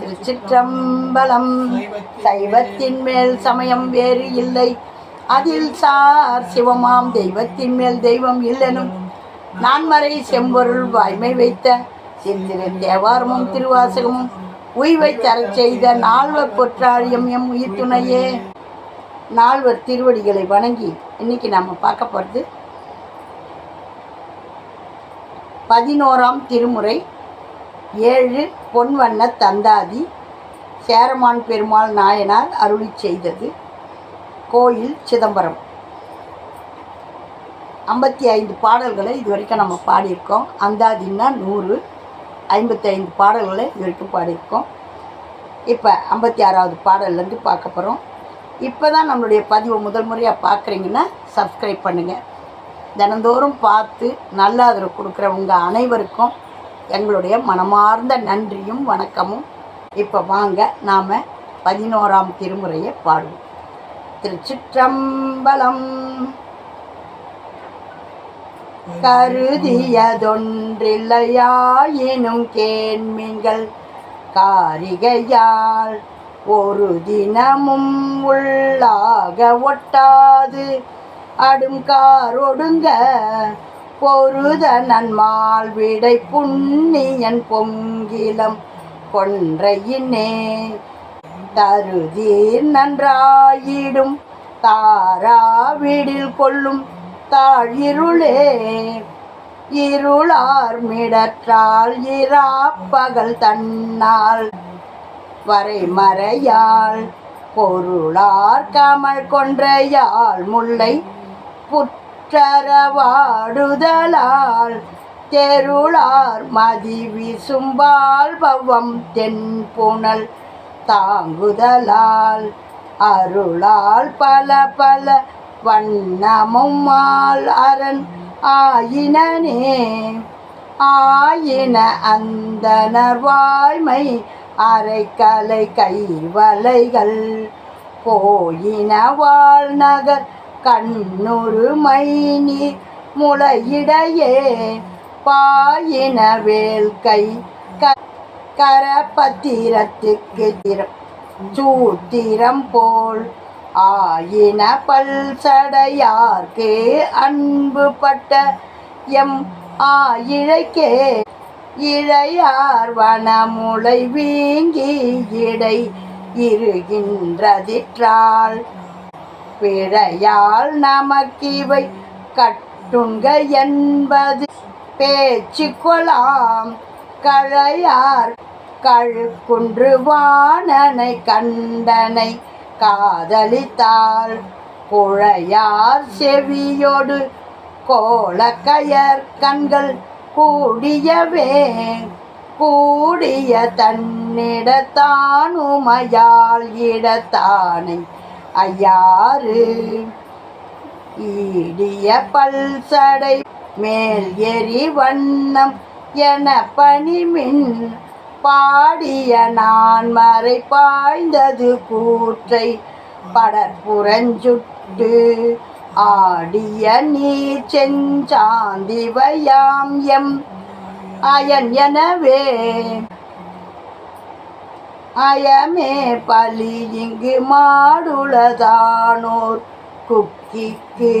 திருச்சிற்றம்பலம். சைவத்தின் மேல் சமயம் வேறு இல்லை. அதில் சார் சிவமாம் தெய்வத்தின் மேல் தெய்வம் இல்லெனும். நான்மறை செம்பொருள் வாய்மை வைத்த சித்திரு தேவாரமும் திருவாசகமும் உய்வை தரச் செய்த நால்வர் பொற்றாழியம் எம் உயிர் துணையே நால்வர் திருவடிகளை வணங்கி இன்னைக்கு நம்ம பார்க்க போகிறது பதினோராம் திருமுறை ஏழு பொன்வண்ண தந்தாதி சேரமான் பெருமாள் நாயனார் அருளி செய்தது. கோயில் சிதம்பரம். ஐம்பத்தி ஐந்து பாடல்களை இது வரைக்கும் நம்ம பாடியிருக்கோம். அந்தாதின்னா நூறு ஐம்பத்தி ஐந்து பாடல்களை இது வரைக்கும் பாடியிருக்கோம். இப்போ ஐம்பத்தி ஆறாவது பாடல்லேருந்து பார்க்க போகிறோம் இப்போ தான் நம்மளுடைய பதிவை முதல் முறையாக பார்க்குறீங்கன்னா சப்ஸ்கிரைப் பண்ணுங்கள் தினந்தோறும் பார்த்து நல்ல ஆதரவு கொடுக்குற உங்கள் அனைவருக்கும் எங்களுடைய மனமார்ந்த நன்றியும் வணக்கமும். இப்போ வாங்க நாம் பதினோராம் திருமுறையை பாடுவோம். திருச்சிற்றம்பலம் கருதியதொன்றில்லையாயினும் கேண்மீன்கள் காரிகையால் ஒரு தினமும் உள்ளாக ஒட்டாது. அடுங்கார் ஒடுங்க பொருத நன்மால் விடை புண்ணியன் பொங்கிலம் கொன்றையினே. தருதீர் நன்றாயிடும் தாராவிடில் கொள்ளும் தாழிருளே. இருளார் மிடற்றால் இராப்பகல் தன்னால் வரைமறையால் பொருளார் கமல் கொன்றையாள் முல்லை புற்றரவாடுதலால் தெருளார் மதி விசும்பால் பவம் தென்புணல் தாங்குதலால் அருளால் பல பல வண்ணமும் ஆள் அரண் ஆயினனே. ஆயின அந்தனர் வாய்மை அரைக்கலை கைவலைகள் போயின வாழ்நகர் கண்ணுரு மைனி முளையிடையே பாயின வேல்கை கை கரபத்திரத்துக்கு திறம் சூத்திரம் போல் ஆயின பல்சடையார்க்கு அன்பு பட்ட எம் ஆயிழைக்கே இழையார் வனமுளை வீங்கி இடை இருகின்றதிற்றால் பிழையால் நமக்கிவை கட்டுங்க என்பது பேச்சு கொலாம் கழையார் கழுக்குன்று வாணனை கண்டனை காதலித்தாள். குழையார் செவியோடு கோலக்கயர் கண்கள் கூடியவே கூடிய தன்னிடத்தானுமையால் இடத்தானை ஐயாறு. ஈடிய பல்சடை மேல் எரி வண்ணம் என பணிமின் பாடிய நான் மறை பாய்ந்தது கூற்றை படற்புறஞ்சுட்டு ஆடிய நீர் செஞ்சாந்திவயாம் எம் அயன் எனவே அயமே பலி இங்கு மாடுளதானோர் குக்கிக்கு.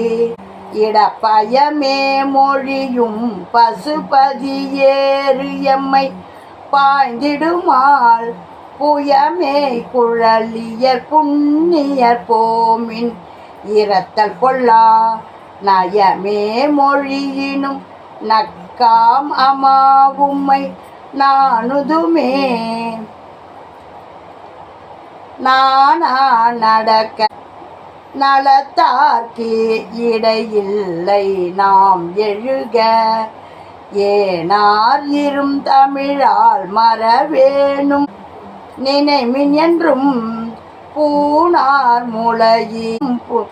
இடப்பயமே மொழியும் பசுபதியேறு எம்மை பாய்ந்திடுமாள் புயமே குழலியர் புண்ணியர் போமின் இரத்தல் கொள்ளா நயமே மொழியினும் நக்காம் அமாவும்மை நானுதுமே. நானா நடக்க நலத்தார்க்கு இடையில்லை நாம் எழுக. ஏனார் இரும் தமிழால் மறவேணும் நினைமின் என்றும் பூனார் முளையும் பு-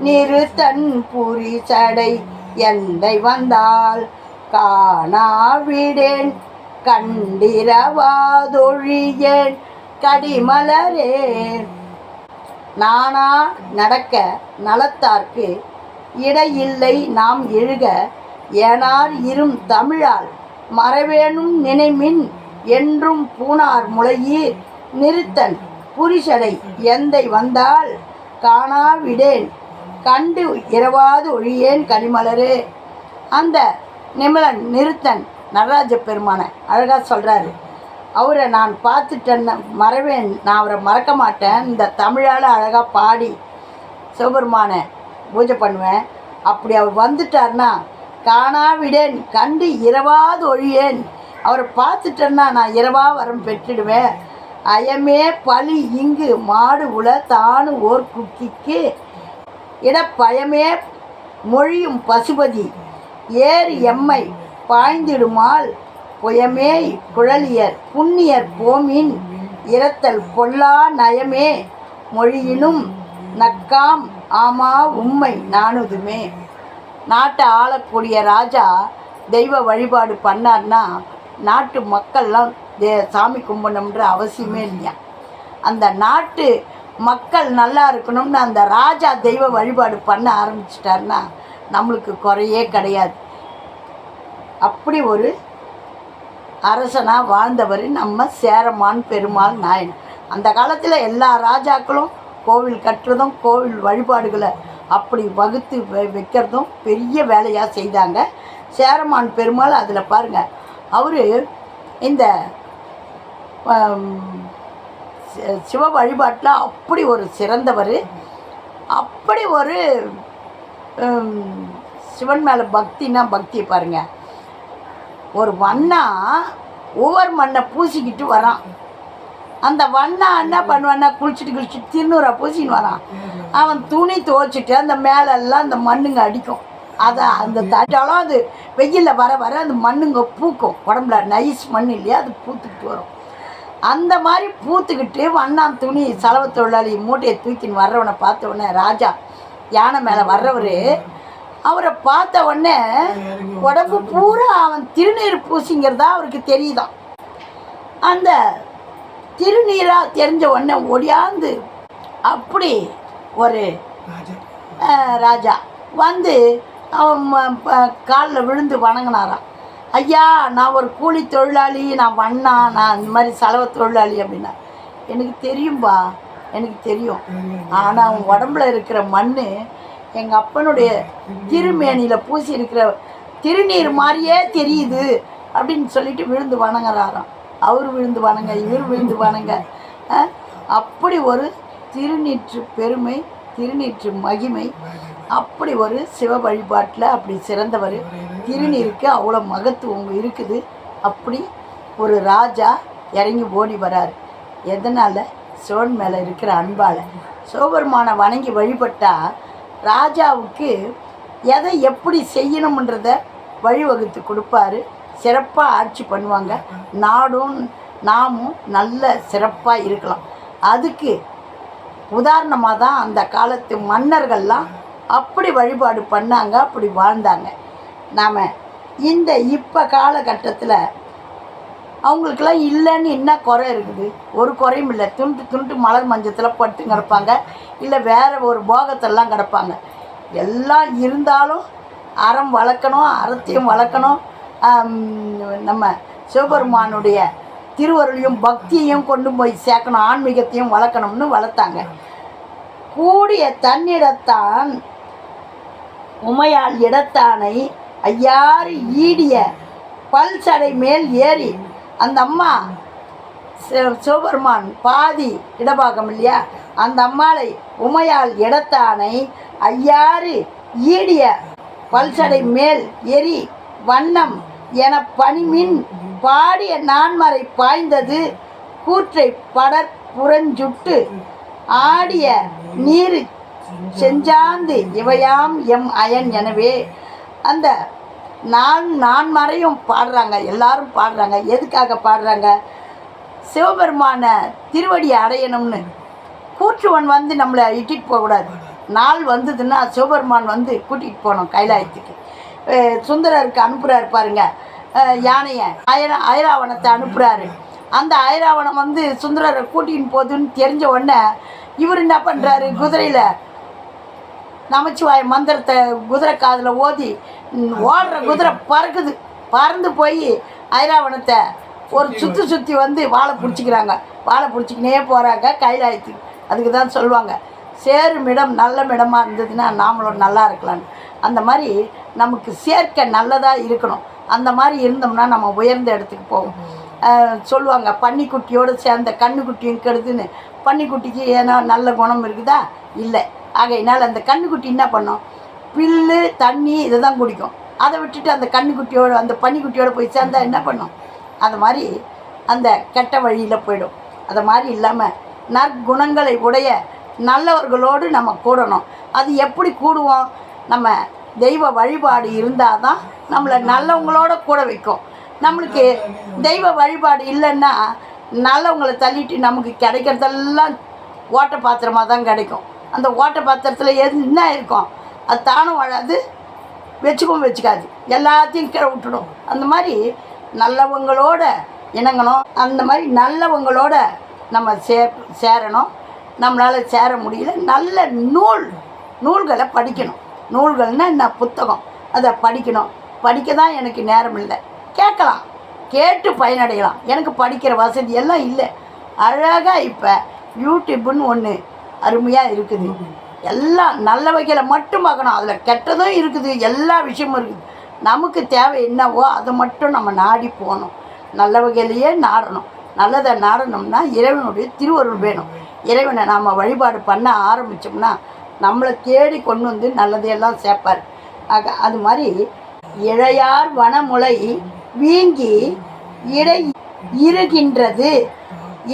நிறுத்தன் புரி சடை எந்தை வந்தால் காணாவிடேன். கண்டிரவாதொழியேன். கடிமலரே. நானா நடக்க நலத்தார்க்கு இடையில்லை நாம் எழுக ஏனார் இரும் தமிழால் மறவேணும் நினைமின் என்றும் பூனார் முளையீர் நிறுத்தன் புரிஷடை எந்தை வந்தால் காணாவிடேன் கண்டு இரவாது ஒழியேன் கனிமலரே. அந்த நிமலன் நிறுத்தன் நடராஜ பெருமான அழகாக சொல்கிறாரு அவரை நான் பார்த்துட்டேன்னு மறவேன். நான் அவரை மறக்க மாட்டேன். இந்த தமிழால் அழகாக பாடி சிவபெருமானை பூஜை பண்ணுவேன். அப்படி அவர் வந்துட்டார்னா காணாவிடேன் கண்டு இரவாது ஒழியேன். அவரை பார்த்துட்டேன்னா நான் இரவா வரம் பெற்றுடுவேன். அயமே பலி இங்கு மாடு உல தானு ஓர் குக்கிக்கு இடப்பயமே மொழியும் பசுபதி. ஏறு எம்மை பாய்ந்திடுமால் புயமே குழலியர் புண்ணியர் போமின் இரத்தல் கொல்லா நயமே மொழியினும் நக்காம் ஆமா உம்மை நானுதுமே நாட்டை ஆளக்கூடிய ராஜா தெய்வ வழிபாடு பண்ணார்னா நாட்டு மக்கள்லாம் தே சாமி கும்பிடணுன்ற அவசியமே இல்லையா? அந்த நாட்டு மக்கள் நல்லா இருக்கணும்னு அந்த ராஜா தெய்வ வழிபாடு பண்ண ஆரம்பிச்சிட்டாருன்னா நம்மளுக்கு குறையே கிடையாது. அப்படி ஒரு அரசனாக வாழ்ந்தவர் நம்ம சேரமான் பெருமாள் நாயன். அந்த காலத்தில் எல்லா ராஜாக்களும் கோவில் கட்டுறதும் கோவில் வழிபாடுகளை அப்படி வகுத்து வைக்கிறதும் பெரிய வேலையாக செய்தாங்க. சேரமான் பெருமாள் அதில் பாருங்கள் அவர் இந்த சிவ வழிபாட்டில் அப்படி ஒரு சிறந்தவர். அப்படி ஒரு சிவன் மேலே பக்தினா பக்தியை பாருங்கள் ஒரு வண்ணா ஒவ்வொரு மண்ணை பூசிக்கிட்டு வரான். அந்த வண்ணா என்ன பண்ணுவான்னா குளிச்சுட்டு குளிச்சுட்டு திருநூறா பூசின்னு வரான். அவன் துணி துவைச்சிட்டு அந்த மேலெல்லாம் அந்த மண்ணுங்க அடிக்கும். அதை அந்த தட்டாலும் அது வெயிலில் வர வர அந்த மண்ணுங்க பூக்கும். உடம்புல நைஸ் மண் இல்லையா அது பூத்துக்கிட்டு வரும். அந்த மாதிரி பூத்துக்கிட்டு வண்ணான் துணி செலவு தொழிலாளி மூட்டையை தூக்கின்னு வர்றவனை பார்த்த உடனே ராஜா யானை மேலே வர்றவர் அவரை பார்த்த உடனே உடம்பு பூரா அவன் திருநீர் பூசிங்கிறதா அவருக்கு தெரியுதாம் அந்த திருநீராக தெரிஞ்ச உடனே ஒடியாந்து அப்படி ஒரு ராஜா. வந்து அவன் காலில் விழுந்து வணங்கினாராம் ஐயா நான் ஒரு கூலி தொழிலாளி நான் வண்ணா நான் இந்த மாதிரி செலவு தொழிலாளி அப்படின்னா. எனக்கு தெரியும்பா எனக்கு தெரியும். ஆனால் அவன் உடம்புல இருக்கிற மண் எங்கள் அப்பனுடைய திருமேனியில் பூசி இருக்கிற திருநீர் மாதிரியே தெரியுது அப்படின்னு சொல்லிட்டு விழுந்து வணங்குறாராம். அவர் விழுந்து வணங்க இவர் விழுந்து வணங்க. அப்படி ஒரு திருநீற்று பெருமை திருநீற்று மகிமை அப்படி ஒரு சிவ வழிபாட்டில் அப்படி சிறந்தவர். திருநீருக்கு அவ்வளோ மகத்துவம் இருக்குது. அப்படி ஒரு ராஜா இறங்கி ஓடி வரார். எதனால்? சிவன் மேலே இருக்கிற அன்பால். சிவபெருமானை வணங்கி வழிபட்டால் ராஜாவுக்கு எதை எப்படி செய்யணுன்றத வழிவகுத்து கொடுப்பாரு. சிறப்பாக ஆட்சி பண்ணுவாங்க. நாடும் நாமும் நல்ல சிறப்பாக இருக்கலாம். அதுக்கு உதாரணமாக தான் அந்த காலத்து மன்னர்கள்லாம் அப்படி வழிபாடு பண்ணாங்க அப்படி வாழ்ந்தாங்க. நாம் இந்த இப்போ காலகட்டத்தில் அவங்களுக்கெல்லாம் இல்லைன்னு என்ன குறை இருக்குது? ஒரு குறையும் இல்லை. துண்டு துண்டு மலர் மஞ்சத்தில் பட்டு கிடப்பாங்க. இல்லை வேறு ஒரு போகத்தெல்லாம் கிடப்பாங்க. எல்லாம் இருந்தாலும் அறம் வளர்க்கணும் அறத்தையும் வளர்க்கணும். நம்ம சிவபெருமானுடைய திருவருளையும் பக்தியையும் கொண்டு போய் சேர்க்கணும் ஆன்மீகத்தையும் வளர்க்கணும்னு வளர்த்தாங்க. கூடிய தன்னிடத்தான் உமையால் இடத்தானை ஐயாறு ஈடிய பல் சடை மேல் ஏறி அந்த அம்மா சிவபெருமான் பாதி இடபாகம் இல்லையா? அந்த அம்மாளை உமையால் இடத்தானை ஐயாறு ஈடிய பல்சடை மேல் எரி வண்ணம் என பனிமின் பாடிய நான்மறை பாய்ந்தது. கூற்றை படற் புறஞ்சுட்டு ஆடிய நீர் செஞ்சாந்து இவையாம் எம் அயன் எனவே. அந்த நான் நான் மறையும் பாடுறாங்க எல்லாரும் பாடுறாங்க எதுக்காக பாடுறாங்க? சிவபெருமான திருவடியை அடையணும்னு. கூற்றுவன் வந்து நம்மளை இட்டிட்டு போகக்கூடாது. நாள் வந்ததுன்னா சிவபெருமான் வந்து கூட்டிகிட்டு போகணும் கைலாயத்துக்கு. சுந்தரருக்கு அனுப்புகிறாரு பாருங்க. யானையை ஐரா ஐராவணத்தை அனுப்புகிறாரு அந்த ஐராவணம் வந்து சுந்தரரை கூட்டின்னு போகுதுன்னு தெரிஞ்ச உடனே இவர் என்ன பண்ணுறாரு குதிரையில் நமச்சிவாய மந்திரத்தை குதிரை காதில் ஓதி ஓடுற குதிரை பறக்குது. பறந்து போய் ஐராவணத்தை ஒரு சுற்றி சுற்றி வந்து வாழை பிடிச்சிக்கிறாங்க. வாழை பிடிச்சிக்கினே போகிறாங்க கைலாயத்துக்கு. அதுக்கு தான் சொல்லுவாங்க சேரும் இடம் நல்ல இடமா இருந்ததுன்னா நாமளும் நல்லா இருக்கலாம்னு. அந்த மாதிரி நமக்கு சேர்க்கை நல்லதாக இருக்கணும். அந்த மாதிரி இருந்தோம்னா நம்ம உயர்ந்த இடத்துக்கு போவோம். சொல்லுவாங்க பன்னிக்குட்டியோடு சேர்ந்த கண்ணுக்குட்டியும் கெடுதுன்னு. பன்னிக்குட்டிக்கு ஏன்னா நல்ல குணம் இருக்குதா? இல்லை. ஆகையினால் அந்த கண்ணுக்குட்டி என்ன பண்ணும்? பில்லு தண்ணி இதை தான் குடிக்கும். அதை விட்டுட்டு அந்த கண்ணுக்குட்டியோட அந்த பன்னிக்குட்டியோடு போய் சேர்ந்தால் என்ன பண்ணும்? அது மாதிரி அந்த கெட்ட வழியில் போயிடும். அது மாதிரி இல்லாமல் நற்குணங்களை உடைய நல்லவர்களோடு நம்ம கூடணும். அது எப்படி கூடுவோம்? நம்ம தெய்வ வழிபாடு இருந்தால் தான் நம்மளை நல்லவங்களோட கூட வைக்கும். நம்மளுக்கு தெய்வ வழிபாடு இல்லைன்னா நல்லவங்களை தள்ளிட்டு நமக்கு கிடைக்கிறதெல்லாம் ஓட்ட பாத்திரமாக தான் கிடைக்கும். அந்த ஓட்ட பாத்திரத்தில் எது என்ன இருக்கும். அது தானும் வாழாது வச்சுக்கவும் வச்சுக்காது. எல்லாத்தையும் கீழே விட்டுடும். அந்த மாதிரி நல்லவங்களோட இணங்கணும். அந்த மாதிரி நல்லவங்களோட நம்ம சே சேரணும். நம்மளால் சேர முடியல. நல்ல நூல் நூல்களை படிக்கணும். நூல்கள்னால் என்ன? புத்தகம். அதை படிக்கணும். படிக்க தான் எனக்கு நேரம் இல்லை. கேட்கலாம். கேட்டு பயனடையலாம். எனக்கு படிக்கிற வசதி எல்லாம் இல்லை. அழகாக இப்போ யூடியூப்புன்னு ஒன்று அருமையாக இருக்குது. எல்லாம் நல்ல வகையில் மட்டும் பார்க்கணும். அதில் கெட்டதும் இருக்குது. எல்லா விஷயமும் இருக்குது. நமக்கு தேவை என்னவோ அதை மட்டும் நம்ம நாடி போகணும். நல்ல வகையிலேயே நாடணும். நல்லதை நாடணும்னா இறைவனுடைய திருவருள் வேணும். இறைவனை நாம் வழிபாடு பண்ண ஆரம்பித்தோம்னா நம்மளை தேடி கொண்டு வந்து நல்லதையெல்லாம் சேர்ப்பார். ஆக அது மாதிரி இழையார் வனமுலை வீங்கி இடை இருகின்றது.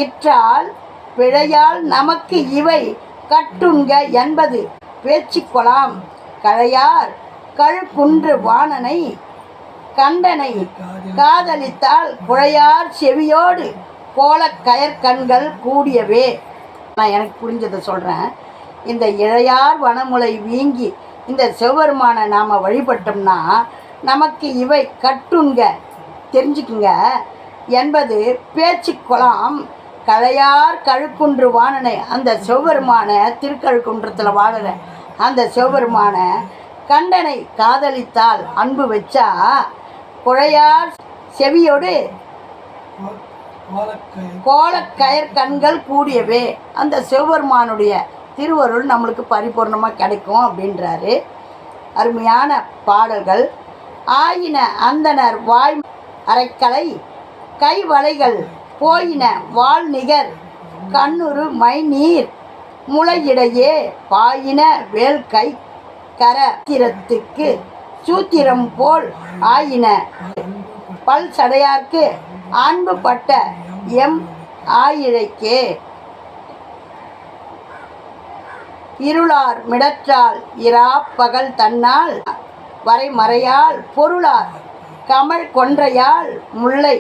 இற்றால் பிழையால் நமக்கு இவை கட்டுண்க என்பது பேச்சிக்கொலாம் கழையார் கழுக்குன்று வாணனை கண்டனை காதலித்தால் குழையார் செவியோடு கோல கயற்கண்கள் கூடியவே. நான் எனக்கு புரிஞ்சதை சொல்கிறேன் இந்த இழையார் வனமுலை வீங்கி இந்த சிவபெருமானை நாம் வழிபட்டோம்னா நமக்கு இவை கட்டுங்க தெரிஞ்சுக்குங்க என்பது பேச்சு குலாம் கலையார் கழுக்குன்று வாணனை அந்த சிவபெருமான திருக்கழுக்குன்றத்தில் வாழற அந்த சிவபெருமான கண்டனை காதலித்தால் அன்பு வச்சா குழையார் செவியோடு கோலக்கயர் கண்கள் கூடியவே அந்த சிவபெருமானுடைய திருவருள் நம்மளுக்கு பரிபூர்ணமாக கிடைக்கும் அப்படின்றாரு. அருமையான பாடல்கள். ஆயின அந்தனர் வாய் அரைக்கலை கைவளைகள் போயின வால் நிகர் கண்ணுரு மைநீர் முளையிடையே பாயின வேல் கை கரத்திரத்துக்கு சூத்திரம் போல் ஆயின. பல் சடையார்க்கு அன்பு பட்ட எம் ஆயிழைக்கே. இருளார் மிடற்றால் இரா பகல் தன்னால் வரைமறையால் பொருளார் கமல் கொன்றையால் முல்லை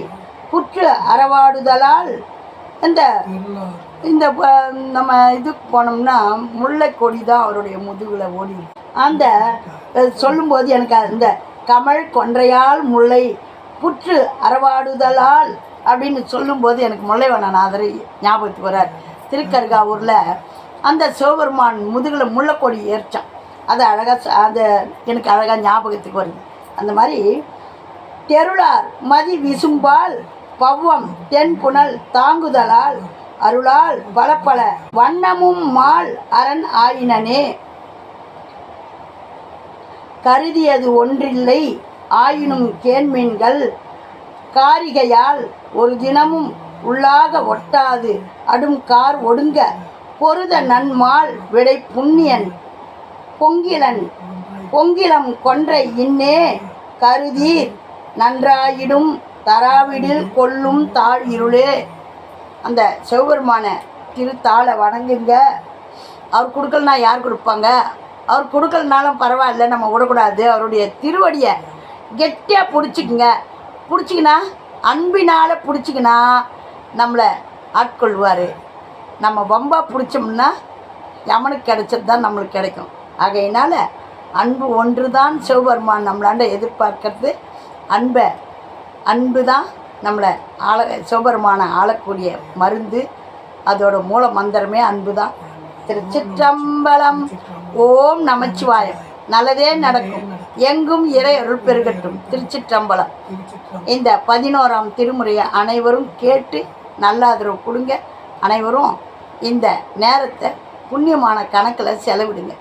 புற்று அறவாடுதலால் இந்த இந்த நம்ம இதுக்கு போனோம்னா முல்லை கொடி தான் அவருடைய முதுகில் ஓடி அந்த சொல்லும்போது எனக்கு அந்த கமல் கொன்றையால் முல்லை புற்று அறவாடுதலால் அப்படின்னு சொல்லும்போது எனக்கு முல்லைவனநாதர் ஞாபகத்துக்கு வரார் திருக்கருகாவூரில் அந்த சிவபெருமான் முதுகில் முல்லைக்கொடி ஏற்றான். அது அழகாக அது எனக்கு அழகாக ஞாபகத்துக்கு வருது. அந்த மாதிரி தெருளார் மதி விசும்பால் பவ்வம் தென் புனல் தாங்குதலால் அருளால் பல பல வண்ணமும் மால் அரண் ஆயினனே. கருதியது ஒன்றில்லை ஆயினும் கேண்மீன்கள் காரிகையால் ஒரு தினமும் உள்ளாக ஒட்டாது அடும் கார் ஒடுங்க பொருத நன்மால் விடை புண்ணியன் பொங்கிலன் பொங்கிலம் கொன்றை இன்னே கருதீர் நன்றாயிடும் தராவிடில் கொல்லும் தாழ் இருளே. அந்த சிவபெருமான திருத்தாளை வணங்குங்க. அவர் கொடுக்கலனா யார் கொடுப்பாங்க? அவர் கொடுக்கலனாலும் பரவாயில்ல நம்ம விடக்கூடாது. அவருடைய திருவடியை கெட்டியாக பிடிச்சிக்குங்க. பிடிச்சிக்கினா அன்பினால் பிடிச்சிக்கினா நம்மளை ஆட்கொள்வார். நம்ம வம்பாக பிடிச்சோம்னா யமனுக்கு கிடைச்சது தான் நம்மளுக்கு கிடைக்கும். ஆகையினால அன்பு ஒன்று தான் சிவபெருமான் நம்மளாண்ட எதிர்பார்க்கறது. அன்பை அன்பு தான் நம்மளை ஆள சிவபெருமானை ஆளக்கூடிய மருந்து. அதோட மூல மந்திரமே அன்பு தான் திருச்சிற்றம்பலம். ஓம் நமச்சிவாயம். நல்லதே நடக்கும். எங்கும் இறை அருள் பெருகட்டும். திருச்சிற்றம்பலம். இந்த பதினோராம் திருமுறையை அனைவரும் கேட்டு நல்ல ஆதரவு கொடுங்க. அனைவரும் இந்த நேரத்தை புண்ணியமான கணக்கில் செலவிடுங்க.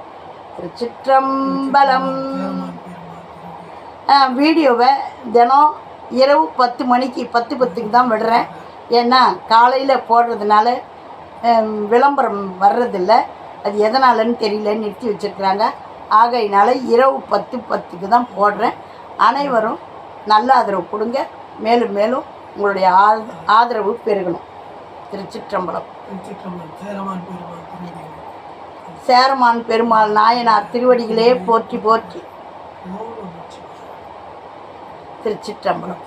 திருச்சிற்றம்பலம். வீடியோவை தினம் இரவு பத்து மணிக்கு பத்து பத்துக்கு தான் விடுறேன். ஏன்னா காலையில் போடுறதுனால விளம்பரம் வர்றதில்ல. அது எதனாலன்னு தெரியல நிறுத்தி வச்சுருக்குறாங்க. ஆகையினால இரவு பத்து பத்துக்கு தான் போடுறேன். அனைவரும் நல்ல ஆதரவு கொடுங்க. மேலும் மேலும் உங்களுடைய ஆ- ஆதரவு பெருகணும். திருச்சிற்றம்பலம். சேரமான் பெருமாள் நாயனார் திருவடிகளே போற்றி போற்றி. திருச்சிற்றம்பலம்.